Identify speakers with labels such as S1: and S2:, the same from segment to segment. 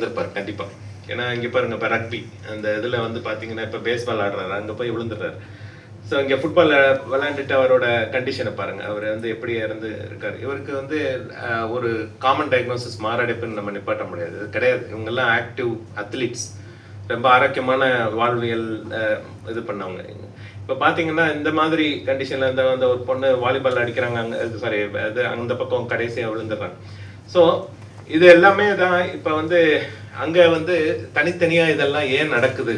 S1: வந்திருப்பார் கண்டிப்பாக ஏன்னா இங்கே பாருங்க இப்போ ரக்பி அந்த இதில் வந்து பார்த்தீங்கன்னா இப்போ பேஸ்பால் ஆடுறாரு அங்கே போய் விழுந்துடுறாரு. ஸோ இங்கே ஃபுட்பால் விளையாண்டுட்டு அவரோட கண்டிஷனை பாருங்கள் அவர் வந்து எப்படி இறந்து இருக்கார். இவருக்கு வந்து ஒரு காமன் டயக்னோசிஸ் மாரடைப்புன்னு நம்ம நிப்பாட்ட முடியாது. கிடையாது. இவங்கெல்லாம் ஆக்டிவ் அத்லீட்ஸ் ரொம்ப ஆரோக்கியமான வாழ்வியல் இது பண்ணவங்க. இப்போ பார்த்தீங்கன்னா இந்த மாதிரி கண்டிஷனில் இருந்த அந்த ஒரு பொண்ணு வாலிபால் அடிக்கிறாங்க அங்கே சாரி அது அந்த பக்கம் கடைசியாக விழுந்துடுறாங்க. ஸோ இது எல்லாமே தான் இப்போ வந்து அங்கே வந்து தனித்தனியாக இதெல்லாம் ஏன் நடக்குது?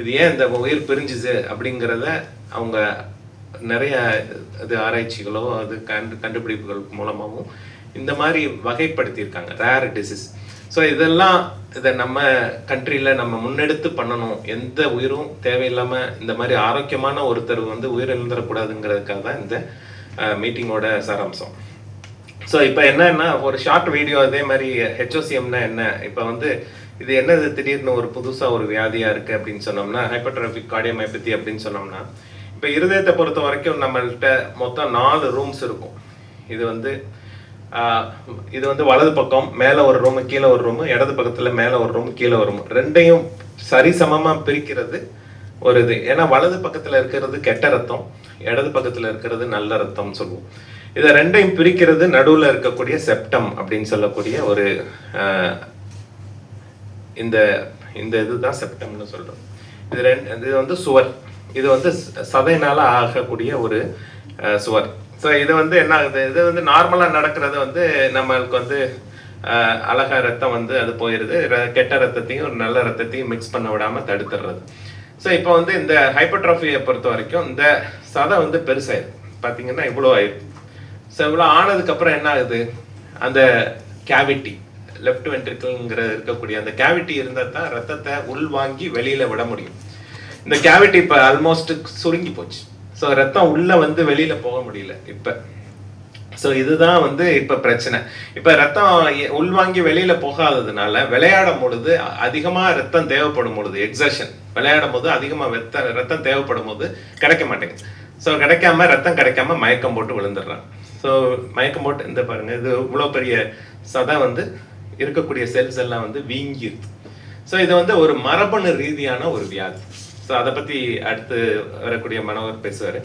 S1: இது ஏன் இந்த உயிர் பிரிஞ்சுது அப்படிங்கிறத அவங்க நிறைய இது ஆராய்ச்சிகளோ அது கண்டு கண்டுபிடிப்புகள் மூலமாகவும் இந்த மாதிரி வகைப்படுத்தியிருக்காங்க. ரேர் டிசீஸ் ஸோ இதெல்லாம் இதை நம்ம கண்ட்ரியில் நம்ம முன்னெடுத்து பண்ணணும். எந்த உயிரும் தேவையில்லாமல் இந்த மாதிரி ஆரோக்கியமான ஒருத்தர் வந்து உயிர் இழந்துடக்கூடாதுங்கிறதுக்காக தான் இந்த மீட்டிங்கோட சாராம்சம். ஸோ இப்போ என்னன்னா ஒரு ஷார்ட் வீடியோ அதே மாதிரி ஹெச்ஓசிஎம்னா என்ன? இப்போ வந்து இது என்னது திடீர்னு ஒரு புதுசாக ஒரு வியாதியாக இருக்குது அப்படின்னு சொன்னோம்னா ஹைப்பர்ட்ராஃபிக் கார்டியோமைபதி அப்படின்னு சொன்னோம்னா இப்போ இருதயத்தை பொறுத்த வரைக்கும் நம்மள்கிட்ட மொத்தம் நாலு ரூம்ஸ் இருக்கும். இது வந்து இது வந்து வலது பக்கம் மேலே ஒரு ரூமு கீழே ஒரு ரூமு இடது பக்கத்தில் மேலே ஒரு ரூம் கீழே ஒரு ரூம் ரெண்டையும் சரிசமமாக பிரிக்கிறது ஒரு இது. ஏன்னா வலது பக்கத்தில் இருக்கிறது கெட்ட ரத்தம் இடது பக்கத்தில் இருக்கிறது நல்ல ரத்தம்னு சொல்லுவோம். இதை ரெண்டையும் பிரிக்கிறது நடுவில் இருக்கக்கூடிய செப்டம் அப்படின்னு சொல்லக்கூடிய ஒரு இந்த இந்த இதுதான் செப்டம்னு சொல்றோம். இது ரெண்டு இது வந்து சுவர். இது வந்து சதையினால் ஆகக்கூடிய ஒரு சுவர். ஸோ இது வந்து என்ன ஆகுது? இது வந்து நார்மலாக நடக்கிறது வந்து நம்மளுக்கு வந்து அழகா ரத்தம் வந்து அது போயிடுது ர- கெட்ட ரத்தத்தையும் நல்ல ரத்தத்தையும் மிக்ஸ் பண்ண விடாமல் தடுத்துடுறது. ஸோ இப்போ வந்து இந்த ஹைப்பர்ட்ராஃபியை பொறுத்த வரைக்கும் இந்த சதை வந்து பெருசாயிருக்கு. பார்த்தீங்கன்னா இவ்வளோ ஆயிருக்கு. ஸோ இவ்வளோ ஆனதுக்கப்புறம் என்ன ஆகுது? அந்த கேவிட்டி லெஃப்ட் வென்ட்ரிக்கிள்ங்கிற இருக்கக்கூடிய அந்த கேவிட்டி இருந்தால் தான் ரத்தத்தை உள்வாங்கி வெளியில விட முடியும். இந்த கேவிட்டி இப்போ ஆல்மோஸ்ட் சுருங்கி போச்சு. ஸோ ரத்தம் உள்ள வந்து வெளியில போக முடியல இப்போ. ஸோ இதுதான் வந்து இப்போ பிரச்சனை. இப்போ ரத்தம் உள்வாங்கி வெளியில போகாததுனால விளையாடும் பொழுது அதிகமாக அதிகமா ரத்தம் தேவைப்படும் பொழுது எக்ஸஷன் விளையாடும் போது அதிகமா வெத்த ரத்தம் தேவைப்படும் போது கிடைக்க மாட்டேங்குது. ஸோ கிடைக்காம ரத்தம் கிடைக்காம மயக்கம் போட்டு விழுந்துடுறான். ஸோ மயக்கம் போட்டு இந்த பாருங்க. இது இவ்வளோ பெரிய சதை வந்து இருக்கக்கூடிய செல்ஸ் எல்லாம் வந்து வீங்கிடுது ஸோ இது வந்து ஒரு மரபணு ரீதியான ஒரு வியாதி. ஸோ அதை பற்றி அடுத்து வரக்கூடிய மனோகர் பேசுவார்.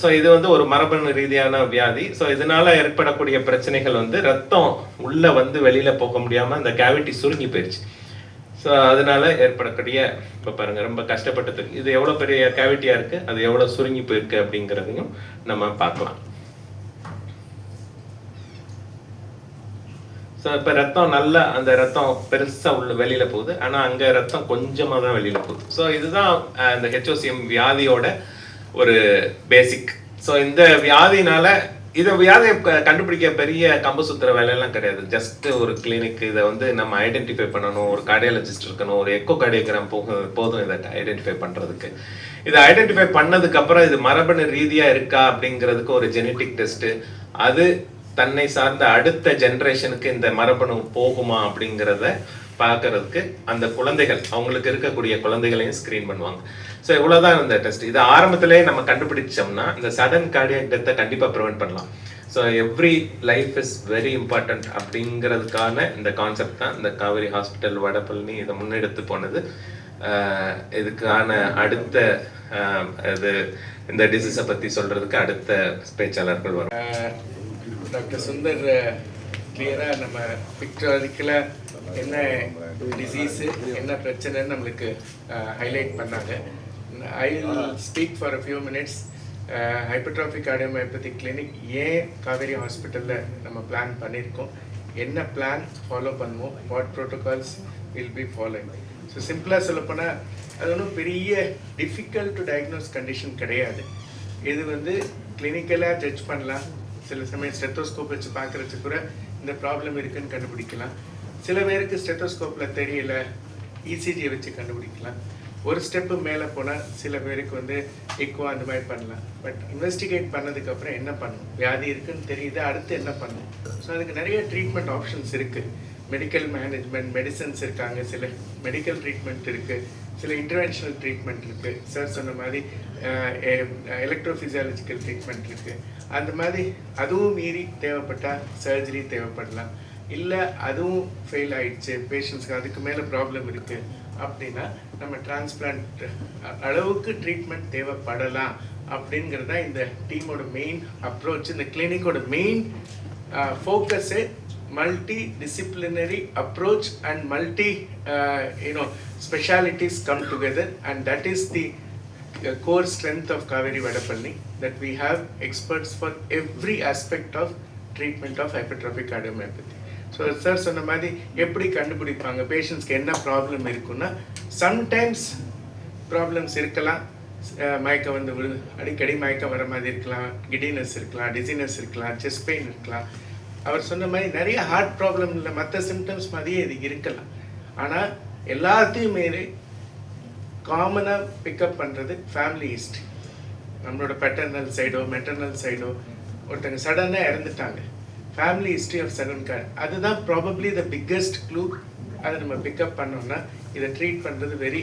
S1: ஸோ இது வந்து ஒரு மரபணு ரீதியான வியாதி. ஸோ இதனால ஏற்படக்கூடிய பிரச்சனைகள் வந்து ரத்தம் உள்ளே வந்து வெளியில் போக முடியாமல் அந்த கேவிட்டி சுருங்கி போயிடுச்சு ஸோ அதனால ஏற்படக்கூடிய இப்போ பாருங்க ரொம்ப கஷ்டப்பட்டது. இது எவ்வளோ பெரிய கேவிட்டியாக இருக்குது அது எவ்வளோ சுருங்கி போயிருக்கு அப்படிங்கிறதையும் நம்ம பார்க்கலாம். ஸோ இப்போ ரத்தம் நல்லா அந்த ரத்தம் பெருசாக உள்ள வெளியில் போகுது. ஆனால் அங்கே ரத்தம் கொஞ்சமாக தான் வெளியில் போகுது. ஸோ இதுதான் அந்த இந்த ஹெச்ஓசிஎம் வியாதியோட ஒரு பேசிக் ஸோ இந்த வியாதினால இதை வியாதியை க- கண்டுபிடிக்க பெரிய கம்பு சுத்துற வேலையெல்லாம் கிடையாது. ஜஸ்ட் ஒரு கிளினிக் இதை வந்து நம்ம ஐடென்டிஃபை பண்ணணும். ஒரு கார்டியாலஜிஸ்ட் இருக்கணும். ஒரு எக்கோ கார்டியோகிராம் போக போதும் இதை ஐடென்டிஃபை பண்ணுறதுக்கு இதை ஐடென்டிஃபை பண்ணதுக்கப்புறம் இது மரபணு ரீதியாக இருக்கா அப்படிங்கிறதுக்கு ஒரு ஜெனட்டிக் டெஸ்ட்டு அது தன்னை சார்ந்த அடுத்த ஜென்ரேஷனுக்கு இந்த மரபணு போகுமா அப்படிங்கிறத பார்க்கறதுக்கு அந்த குழந்தைகள் அவங்களுக்கு இருக்கக்கூடிய குழந்தைகளையும் ஸ்கிரீன் பண்ணுவாங்க. ஸோ இவ்வளோதான் இந்த டெஸ்ட் இது ஆரம்பத்திலே நம்ம கண்டுபிடிச்சோம்னா இந்த சடன் கார்டியக் டெத்தை கண்டிப்பாக ப்ரிவெண்ட் பண்ணலாம். So every life is very important அப்படிங்கிறதுக்கான இந்த கான்செப்ட் தான் இந்த காவேரி ஹாஸ்பிட்டல் வடபழனி இதை முன்னெடுத்து போனது. இதுக்கான அடுத்த இது இந்த டிசீஸை பற்றி சொல்கிறதுக்கு அடுத்த பேச்சாளர்கள் வரும்
S2: டாக்டர் சுந்தர் கிளியராக நம்ம பிக்டாரிக்கலாக என்ன டிசீஸு என்ன பிரச்சனைன்னு நம்மளுக்கு ஹைலைட் பண்ணாங்க. I speak for a few minutes hypertrophic cardiomyopathy clinic ஏன் காவேரி ஹாஸ்பிட்டலில் நம்ம பிளான் பண்ணியிருக்கோம் என்ன பிளான் ஃபாலோ பண்ணுவோம்? What protocols will be following so சிம்பிளாக சொல்லப்போனால் அது ஒன்றும் பெரிய டிஃபிகல்ட் டு டயக்னோஸ் கண்டிஷன் கிடையாது. இது வந்து கிளினிக்கலாக ஜட்ஜ் பண்ணலாம். சில சமயம் ஸ்டெத்தோஸ்கோப் வச்சு பார்க்குறதுக்கு கூட இந்த ப்ராப்ளம் இருக்குன்னு கண்டுபிடிக்கலாம். சில பேருக்கு ஸ்டெத்தோஸ்கோப்பில் தெரியல இசிஜியை வச்சு கண்டுபிடிக்கலாம். ஒரு ஸ்டெப்பு மேலே போனால் சில பேருக்கு வந்து எக்கோ அந்த மாதிரி பண்ணலாம். பட் இன்வெஸ்டிகேட் பண்ணதுக்கப்புறம் என்ன பண்ணணும்? வியாதி இருக்குன்னு தெரியுது அடுத்து என்ன பண்ணணும்? ஸோ அதுக்கு நிறைய ட்ரீட்மெண்ட் ஆப்ஷன்ஸ் இருக்குது மெடிக்கல் மேனேஜ்மெண்ட் மெடிசன்ஸ் இருக்காங்க சில மெடிக்கல் ட்ரீட்மெண்ட் இருக்குது சில இன்டர்வென்ஷனல் ட்ரீட்மெண்ட் இருக்குது சார் சொன்ன மாதிரி எலக்ட்ரோஃபிசியாலஜிக்கல் ட்ரீட்மெண்ட் இருக்குது அந்த மாதிரி அதுவும் மீறி தேவைப்பட்டால் சர்ஜரி தேவைப்படலாம். இல்லை அதுவும் ஃபெயில் ஆயிடுச்சு பேஷண்ட்ஸ்க்கு அதுக்கு மேலே ப்ராப்ளம் இருக்குது அப்படின்னா நம்ம டிரான்ஸ்பிளான்ட் அளவுக்கு ட்ரீட்மெண்ட் தேவைப்படலாம் அப்படிங்கிறது தான் இந்த டீமோட மெயின் அப்ரோச் இந்த கிளினிக்கோட main focus multi disciplinary approach and multi you know specialities come together and that is the uh, core strength of Kaveri Vadapalli that we have experts for every aspect of treatment of hypertrophic cardiomyopathy. So sir சொன்ன மாதிரி எப்படி கண்டுபிடிப்பாங்க? பேஷண்ட்ஸ்க்கு என்ன problem இருக்குன்னா sometimes problems இருக்கலாம். மயக்கம் வந்து விழு அடிக்கடி மயக்கம் வர மாதிரி இருக்கலாம். கிடினஸ் இருக்கலாம் டிசினஸ் இருக்கலாம் செஸ்ட் பெயின் இருக்கலாம். அவர் சொன்ன மாதிரி நிறைய ஹார்ட் ப்ராப்ளம் இல்லை மற்ற சிம்டம்ஸ் மாதிரியே இது இருக்கலாம். ஆனால் எல்லாத்தையும் மீறி காமனாக பிக்கப் பண்ணுறது ஃபேமிலி ஹிஸ்ட்ரி நம்மளோட பெட்டர்னல் சைடோ மெட்டர்னல் சைடோ ஒருத்தங்க சடனாக இறந்துட்டாங்க. Family history of sudden card அதுதான் ப்ராபப்ளி த பிக்கஸ்ட் க்ளூ அதை நம்ம பிக்கப் பண்ணோம்னா இதை ட்ரீட் பண்ணுறது வெரி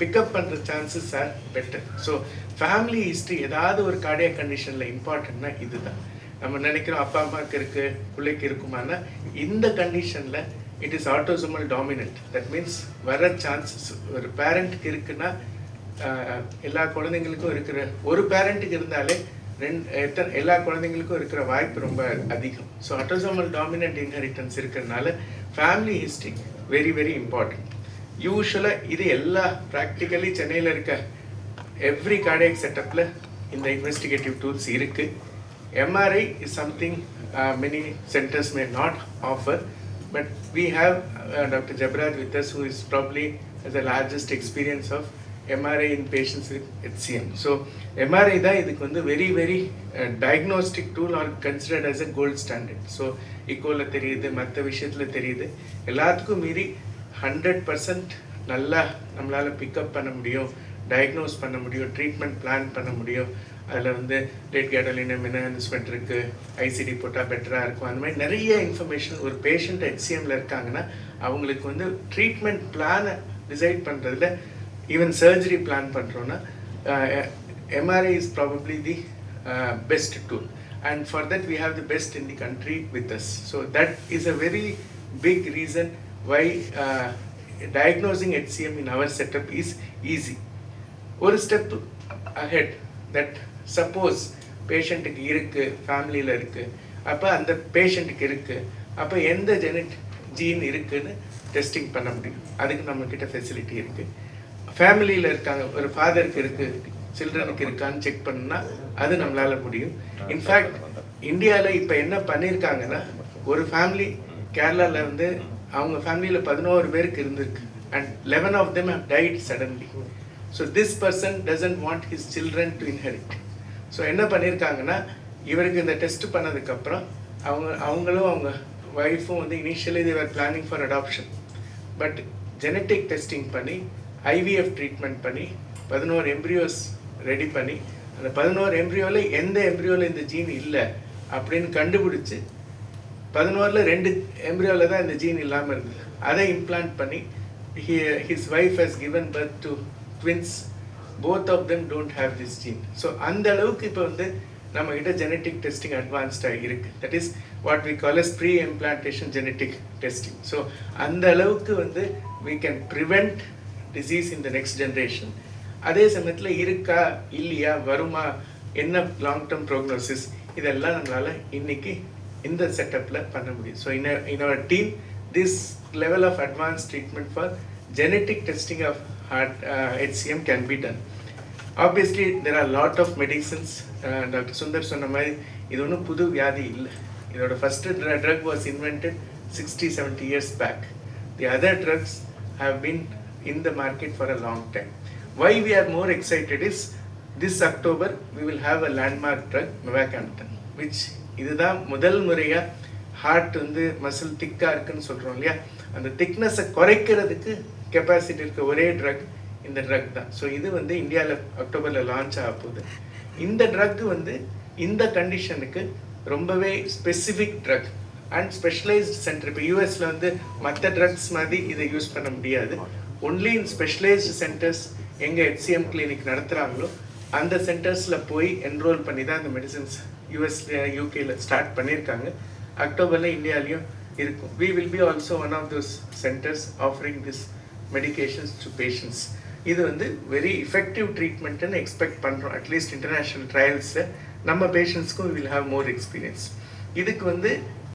S2: பிக்கப் பண்ணுற chances are better so family history ஏதாவது ஒரு கார்டியக் கண்டிஷனில் இம்பார்ட்டன்ட்னா இதுதான். நம்ம நினைக்கிறோம் அப்பா அம்மாவுக்கு இருக்கு பிள்ளைக்கு இருக்குமானா இந்த கண்டிஷனில் it is autosomal dominant that means வர சான்சஸ் ஒரு பேரண்ட்டுக்கு இருக்குன்னா எல்லா குழந்தைங்களுக்கும் இருக்கிற ஒரு பேரண்ட்டுக்கு இருந்தாலே ரெண்டு எத்தனை எல்லா குழந்தைங்களுக்கும் இருக்கிற வாய்ப்பு ரொம்ப அதிகம். ஸோ ஆட்டோசோமல் டாமினன்ட் இன்ஹெரிட்டன்ஸ் இருக்கிறதுனால family history very very important யூஸ்வலாக இது எல்லா ப்ராக்டிக்கலி சென்னையில் இருக்க எவ்ரி கார்டியக் செட்டப்பில் இந்த இன்வெஸ்டிகேட்டிவ் டூல்ஸ் இருக்குது MRI is something uh, many centers may not offer, but we have uh, Dr. Jabraj with us, who is probably has the largest experience of MRI in patients with HCM. So MRI தான் இதுக்கு வந்து very very diagnostic tool are considered as a gold standard so இக்கோவில் தெரியுது மற்ற விஷயத்தில் தெரியுது எல்லாத்துக்கும் மீறி ஹண்ட்ரட் பர்சன்ட் நல்லா நம்மளால் பிக்கப் பண்ண முடியும் டயக்னோஸ் பண்ண முடியும் ட்ரீட்மெண்ட் பிளான் பண்ண முடியும் அதில் வந்து ரேட் கேடலினம் என்ன என்ஹான்ஸ்மெண்ட் இருக்குது ஐசிடி போட்டால் பெட்டராக இருக்கும். அந்த மாதிரி நிறைய இன்ஃபர்மேஷன் ஒரு பேஷண்ட் ஹெச்சிஎம்மில் இருக்காங்கன்னா அவங்களுக்கு வந்து ட்ரீட்மெண்ட் பிளானை டிசைட் பண்ணுறதுல ஈவன் சர்ஜரி பிளான் பண்ணுறோன்னா MRI is probably the best tool and for that we have the best in the country with us so that is a very big reason why diagnosing HCM in our setup is easy ஒரு step ahead that suppose பேஷண்ட்டுக்கு இருக்குது ஃபேமிலியில் இருக்குது அப்போ அந்த பேஷண்ட்டுக்கு இருக்குது அப்போ எந்த ஜெனட் ஜீன் இருக்குதுன்னு டெஸ்டிங் பண்ண முடியும். அதுக்கு நம்மக்கிட்ட ஃபெசிலிட்டி இருக்குது ஃபேமிலியில் இருக்காங்க ஒரு ஃபாதருக்கு இருக்குது சில்ட்ரனுக்கு இருக்கான்னு செக் பண்ணால் அது நம்மளால முடியும். இன்ஃபேக்ட் இந்தியாவில் இப்போ என்ன பண்ணியிருக்காங்கன்னா ஒரு ஃபேமிலி கேரளாவில் வந்து அவங்க ஃபேமிலியில் பதினோரு பேருக்கு இருந்திருக்கு. And eleven of them have died suddenly so this person doesn't want his children to inherit so என்ன பண்ணியிருக்காங்கன்னா இவருக்கு இந்த டெஸ்ட் பண்ணதுக்கப்புறம் அவங்க அவங்களும் அவங்க ஒய்ஃபும் வந்து initially they were planning for adoption but genetic testing பண்ணி ஐவிஎஃப் ட்ரீட்மெண்ட் பண்ணி பதினோரு எம்ப்ரியோஸ் ரெடி பண்ணி அந்த பதினோரு எம்ப்ரியோவில் எந்த எம்ப்ரியோவில் இந்த ஜீன் இல்லை அப்படின்னு கண்டுபிடிச்சி பதினோரில் ரெண்டு எம்ப்ரியோவில் தான் இந்த ஜீன் இல்லாமல் இருந்தது. அதை இம்ப்ளான்ட் பண்ணி his wife has given birth to twins both of them don't have this gene so அந்த அளவுக்கு இப்போ வந்து நம்ம கிட்ட ஜெனட்டிக் டெஸ்டிங் அட்வான்ஸ்டாக இருக்கு. That is what we call as pre implantation genetic testing so அந்த அளவுக்கு வந்து we can prevent disease in the next generation அதே சமயத்தில் இருக்கா இல்லையா வருமா என்ன லாங் டேர்ம் ப்ரோக்னோசிஸ் இதெல்லாம் நம்மளால் இன்னைக்கு இந்த செட்டப்பில் பண்ண முடியும். So in in our team this level of advance treatment for genetic testing of heart HCM can be done obviously there are lot of medicines doctor Sundar சொன்ன மாதிரி இது ஒன்றும் புது வியாதி இல்லை. இதோட first drug was invented sixty seventy years back the other drugs have been in the market for a long time why we are more excited is this October we will have a landmark drug mavacamten which இதுதான் முதல் முறையாக heart வந்து muscle திக்காக இருக்குன்னு சொல்கிறோம் இல்லையா? அந்த திக்னஸை குறைக்கிறதுக்கு கெப்பாசிட்டி இருக்க ஒரே ட்ரக் இந்த ட்ரக் தான். ஸோ இது வந்து இந்தியாவில் அக்டோபரில் லான்ச் ஆக போகுது. இந்த ட்ரக் வந்து இந்த கண்டிஷனுக்கு ரொம்பவே specific drug and specialised centre இப்போ யூஎஸ்ல வந்து மற்ற ட்ரக்ஸ் மாதிரி இதை யூஸ் பண்ண முடியாது. ஒன்லி இன் ஸ்பெஷலைஸ்டு சென்டர்ஸ் எங்கே ஹெச்சிஎம் கிளினிக் நடத்துகிறாங்களோ அந்த சென்டர்ஸில் போய் என்ரோல் பண்ணி தான் அந்த மெடிசன்ஸ் யூஎஸ்ல யூகேல ஸ்டார்ட் பண்ணியிருக்காங்க. அக்டோபரில் இந்தியாலையும் இருக்கும். We will be also one of those centres offering this medications to patients இது வந்து வெரி எஃபெக்டிவ் ட்ரீட்மெண்ட்டுன்னு எக்ஸ்பெக்ட் பண்ணுறோம் அட்லீஸ்ட் இன்டர்நேஷ்னல் ட்ரையல்ஸை நம்ம பேஷண்ட்ஸ்க்கும் வில் ஹாவ் மோர் எக்ஸ்பீரியன்ஸ் இதுக்கு வந்து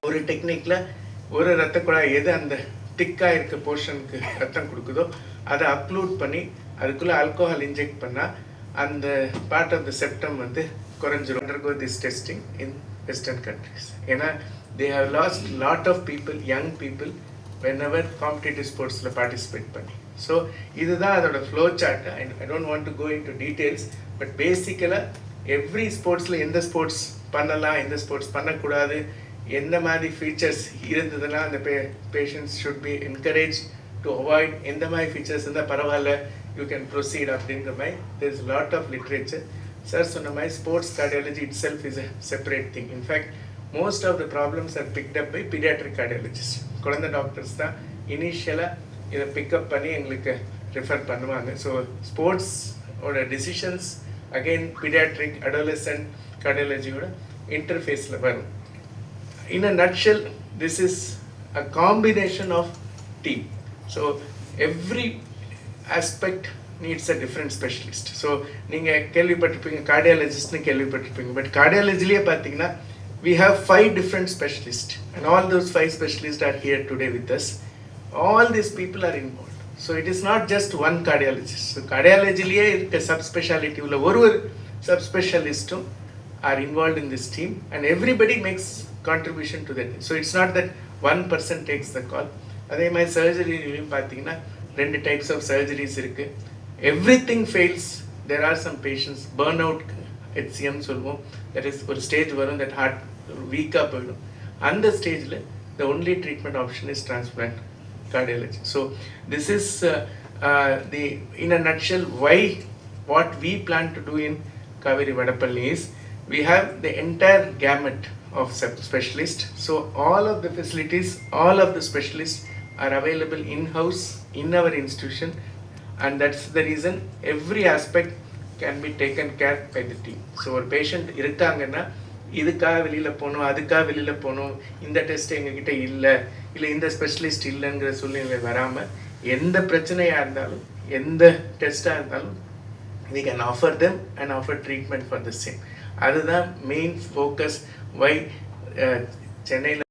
S2: ஒரு டெக்னிக்கில் ஒரு ரத்த குழாய் எது அந்த திக்காக இருக்க போர்ஷனுக்கு ரத்தம் கொடுக்குதோ அதை அப்லூட் பண்ணி அதுக்குள்ளே ஆல்கோஹால் இன்ஜெக்ட் பண்ணால் அந்த பார்ட் ஆஃப் த செப்டம் வந்து குறைஞ்சிரும். Undergo this testing in western countries ஏன்னா they have lost lot of people young people whenever competitive ஸ்போர்ட்ஸில் பார்ட்டிசிபேட் பண்ணி. ஸோ இதுதான் அதோட flow chart I don't want to go into details but பேசிக்கலாக every ஸ்போர்ட்ஸில் எந்த ஸ்போர்ட்ஸ் பண்ணலாம் எந்த ஸ்போர்ட்ஸ் பண்ணக்கூடாது எந்த மாதிரி ஃபீச்சர்ஸ் இருந்ததுன்னா அந்த பே patients should be encourage to avoid எந்த மாதிரி ஃபீச்சர்ஸ் இருந்தால் பரவாயில்ல யூ கேன் ப்ரொசீட் அப்படின்ற மாதிரி there is lot of literature sir சொன்ன மாதிரி sports cardiology itself is a separate thing in fact most of the problems are picked up by paediatric cardiologist குழந்தை doctors தான் இனிஷியலாக இதை பிக்கப் பண்ணி எங்களுக்கு ரெஃபர் பண்ணுவாங்க. ஸோ ஸ்போர்ட்ஸ் ஓட டிசிஷன்ஸ் அகெயின் பீடியாட்ரிக் அடோலசன்ட் கார்டியாலஜியோட இன்டர்ஃபேஸில் வரும். In a nutshell this is a combination of tea so every aspect needs a different specialist so நீங்கள் கேள்விப்பட்டிருப்பீங்க கார்டியாலஜிஸ்ட்னு கேள்விப்பட்டிருப்பீங்க. பட் கார்டியாலஜிலேயே பார்த்தீங்கன்னா we have five different specialists and all those five specialists are here today with us. All these people are involved. So it is not just one cardiologist. So cardiologyலேயே இருக்க subspecialty உள்ள ஒரு ஒரு subspecialistum are involved in this team and everybody makes contribution to that. So it's not that one person takes the call. அதே மாதிரி சர்ஜரிலையும் பார்த்தீங்கன்னா ரெண்டு types of surgeries இருக்கு everything fails there are some patients burn out HCM சொல்லுவோம் that is ஒரு stage வரும் that heart வீக்காக போயிடும் அந்த ஸ்டேஜில் the only treatment option is transplant cardiology. So this is uh, uh, the in a nutshell why what we plan to do in Kaveri Vadapalli is we have the entire gamut of sub specialists. So all of the facilities, all of the specialists are available in-house in our institution and that's the reason every aspect can be taken care by the team. So ஒரு patient இருக்காங்கன்னா இதுக்காக வெளியில் போகணும் அதுக்காக வெளியில் போகணும் இந்த test எங்ககிட்ட இல்லை இல்லை இந்த ஸ்பெஷலிஸ்ட் இல்லைங்கிற சூழ்நிலை வராமல் எந்த பிரச்சனையாக இருந்தாலும் எந்த டெஸ்ட்டாக இருந்தாலும் we can offer them and offer treatment for the same அதுதான் மெயின் ஃபோக்கஸ் வை சென்னையில்